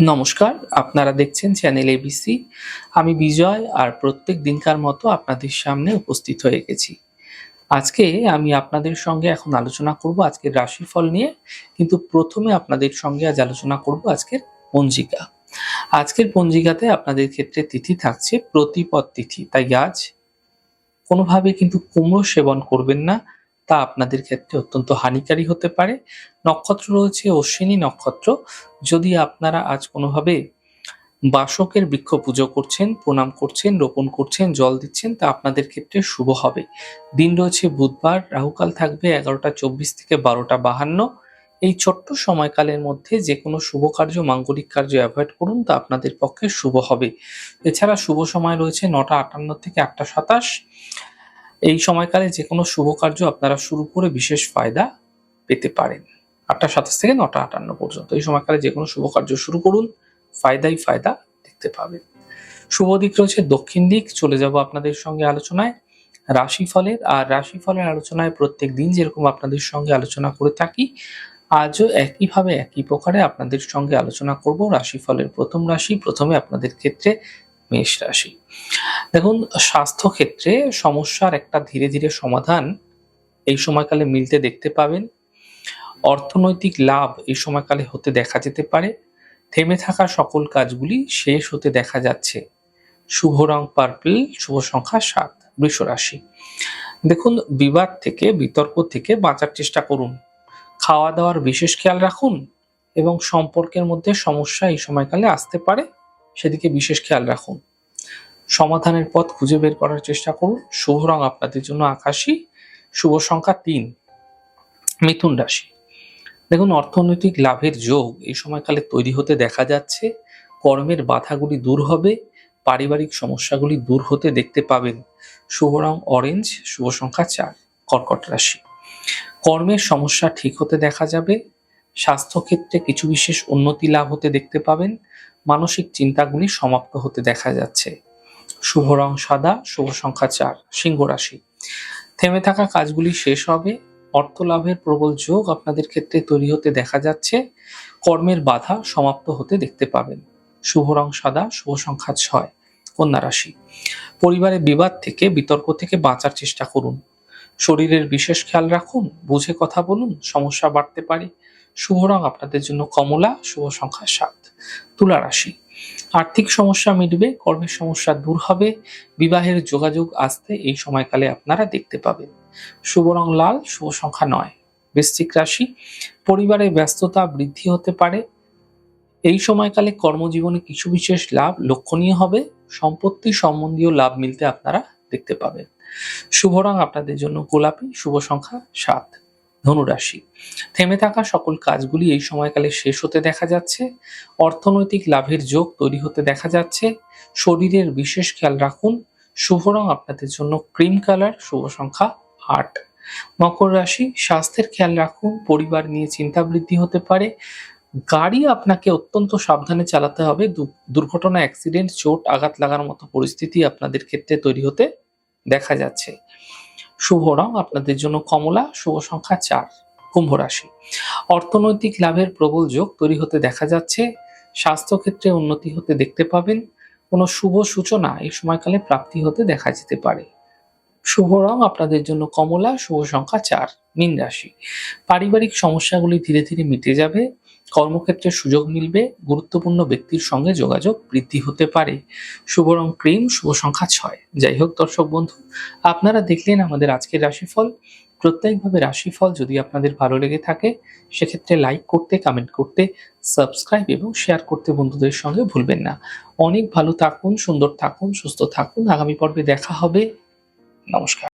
নমস্কার, আপনারা দেখছেন চ্যানেল এবিসি আমি বিজয় আর প্রত্যেক দিনকার মতো আপনাদের সামনে উপস্থিত হয়ে গেছি। আজকে আমি আপনাদের সঙ্গে এখন আলোচনা করব আজকের রাশিফল নিয়ে, কিন্তু প্রথমে আপনাদের সঙ্গে আজ আলোচনা করব আজকের পঞ্জিকা। আজকের পঞ্জিকাতে আপনাদের ক্ষেত্রে তিথি থাকছে প্রতিপদ তিথি, তাই আজ কোনোভাবে কিন্তু কুমড়ো সেবন করবেন না তা আপনাদের ক্ষেত্রে অত্যন্ত হানিকারী হতে পারে। নক্ষত্র রয়েছে অশ্বিনী নক্ষত্র। যদি আপনারা আজ কোনোভাবে বাসকের বৃক্ষ পুজো করছেন, প্রণাম করছেন, রোপণ করছেন, জল দিচ্ছেন, তা আপনাদের ক্ষেত্রে শুভ হবে। দিন রয়েছে বুধবার, রাহুকাল থাকবে এগারোটা চব্বিশ থেকে বারোটা বাহান্ন। এই ছোট্ট সময়কালের মধ্যে যে কোনো শুভ কার্য, মাঙ্গলিক কার্য অ্যাভয়েড করুন, তা আপনাদের পক্ষে শুভ হবে। এছাড়া শুভ সময় রয়েছে নটা আটান্ন থেকে আটটা সাতাশ। এই সময়কালে যে কোনো শুভ কার্য আপনারা শুরু করে বিশেষ ফায়দা পেতে পারেন। আটটা সাতাশ থেকে নটা আটান্ন পর্যন্ত। এই সময়কালে যে কোনো শুভ কার্য শুরু করুন ফায়দাই ফায়দা দেখতে পাবেন। শুভ দিক রয়েছে দক্ষিণ দিক। চলে যাব আপনাদের সঙ্গে আলোচনায়। রাশিফলের, আর রাশিফলের আলোচনায় প্রত্যেক দিন যেরকম আপনাদের সঙ্গে আলোচনা করে থাকি, আজও একইভাবে একই প্রকারে আপনাদের সঙ্গে আলোচনা করব। রাশিফলের প্রথম রাশি, প্রথমে আপনাদের ক্ষেত্রে মেষ রাশি। দেখুন স্বাস্থ্য ক্ষেত্রে সমস্যার একটা ধীরে ধীরে সমাধান এই সময়কালে মিলতে দেখতে পাবেন। অর্থনৈতিক লাভ এই সময়কালে হতে দেখা যেতে পারে। থেমে থাকা সকল কাজগুলি শেষ হতে দেখা যাচ্ছে। শুভ রং পার্পল, শুভ সংখ্যা সাত, বৃষ রাশি। দেখুন, বিবাদ থেকে, বিতর্ক থেকে বাঁচার চেষ্টা করুন। খাওয়া দাওয়ার বিশেষ খেয়াল রাখুন এবং সম্পর্কের মধ্যে সমস্যা এই সময়কালে আসতে পারে। সেদিকে বিশেষ খেয়াল রাখুন। সমাধানের পথ খুঁজে বের করার চেষ্টা করুন। শুভ রং আপনাদের জন্য আকাশী, শুভ সংখ্যা তিন, মিথুন রাশি। দেখুন, অর্থনৈতিক লাভের যোগ এই সময়কালে তৈরি হতে দেখা যাচ্ছে। কর্মের বাধাগুলি দূর হবে, পারিবারিক সমস্যাগুলি দূর হতে দেখতে পাবেন। শুভ রং অরেঞ্জ, শুভ সংখ্যা চার, কর্কট রাশি। কর্মের সমস্যা ঠিক হতে দেখা যাবে স্বাস্থ্যক্ষেত্রে কিছু বিশেষ উন্নতি লাভ হতে দেখতে পাবেন। মানসিক চিন্তাগুলি সমাপ্ত হতে দেখা যাচ্ছে। শুভ রং সাদা, শুভ সংখ্যা চার, সিংহ রাশি। থেমে থাকা কাজগুলি শেষ হবে। অর্থ লাভের প্রবল যোগ আপনাদের ক্ষেত্রে তৈরি হতে দেখা যাচ্ছে। কর্মের বাধা সমাপ্ত হতে দেখতে পাবেন। শুভ রং সাদা, শুভ সংখ্যা ছয়, কন্যা রাশি। পরিবারের বিবাদ থেকে, বিতর্ক থেকে বাঁচার চেষ্টা করুন। শরীরের বিশেষ খেয়াল রাখুন, বুঝে কথা বলুন, সমস্যা বাড়তে পারে। শুভ রং আপনাদের জন্য কমলা, শুভ সংখ্যা সাত। তুলা রাশি। আর্থিক সমস্যা মিটবে, কর্মের সমস্যা দূর হবে, বিবাহের যোগাযোগ আসতে এই সময়কালে আপনারা দেখতে পাবেন। শুভ রং লাল, শুভ সংখ্যা নয়। বৃশ্চিক রাশি পরিবারের ব্যস্ততা বৃদ্ধি হতে পারে। এই সময়কালে কর্মজীবনে কিছু বিশেষ লাভ লক্ষণীয় হবে, সম্পত্তি সম্বন্ধীয় লাভ মিলতে আপনারা দেখতে পাবেন। শুভ রং আপনাদের জন্য গোলাপি, শুভ সংখ্যা সাত। ধনুরাশি। থেমে থাকা সকল কাজগুলি এই সময়কালে শেষ হতে দেখা যাচ্ছে। অর্থনৈতিক লাভের যোগ তৈরি হতে দেখা যাচ্ছে। শরীরের বিশেষ খেয়াল রাখুন। শুভ রং আপনাদের জন্য ক্রিম কালার, শুভ সংখ্যা আট। মকর রাশি, স্বাস্থ্যের খেয়াল রাখুন। পরিবার নিয়ে চিন্তা বৃদ্ধি হতে পারে। গাড়ি আপনাকে অত্যন্ত সাবধানে চালাতে হবে। দুর্ঘটনা, অ্যাক্সিডেন্ট, চোট, আঘাত লাগার মতো পরিস্থিতি আপনাদের ক্ষেত্রে তৈরি হতে দেখা যাচ্ছে। শুভ রং আপনাদের জন্য কমলা, শুভ সংখ্যা চার, কুম্ভ রাশি। অর্থনৈতিক লাভের প্রবল যোগ তৈরি হতে দেখা যাচ্ছে। স্বাস্থ্যক্ষেত্রে উন্নতি হতে দেখতে পাবেন। কোনো শুভ সূচনা এই সময়কালে প্রাপ্তি হতে দেখা যেতে পারে। শুভ রং আপনাদের জন্য কমলা, শুভ সংখ্যা চার, মীন রাশি। পারিবারিক সমস্যাগুলি ধীরে ধীরে মিটে যাবে। কর্মক্ষেত্রে সুযোগ মিলবে, গুরুত্বপূর্ণ ব্যক্তির সঙ্গে যোগাযোগ বৃদ্ধি হতে পারে। শুভ রং ক্রিম, শুভ সংখ্যা ছয়। যাই হোক দর্শক বন্ধু, আপনারা দেখলেন আমাদের আজকের রাশিফল। প্রত্যেকভাবে রাশিফল যদি আপনাদের ভালো লেগে থাকে, সেক্ষেত্রে লাইক করতে কমেন্ট করতে সাবস্ক্রাইব এবং শেয়ার করতে বন্ধুদের সঙ্গে ভুলবেন না। অনেক ভালো থাকুন, সুন্দর থাকুন, সুস্থ থাকুন। আগামী পর্বে দেখা হবে। নমস্কার।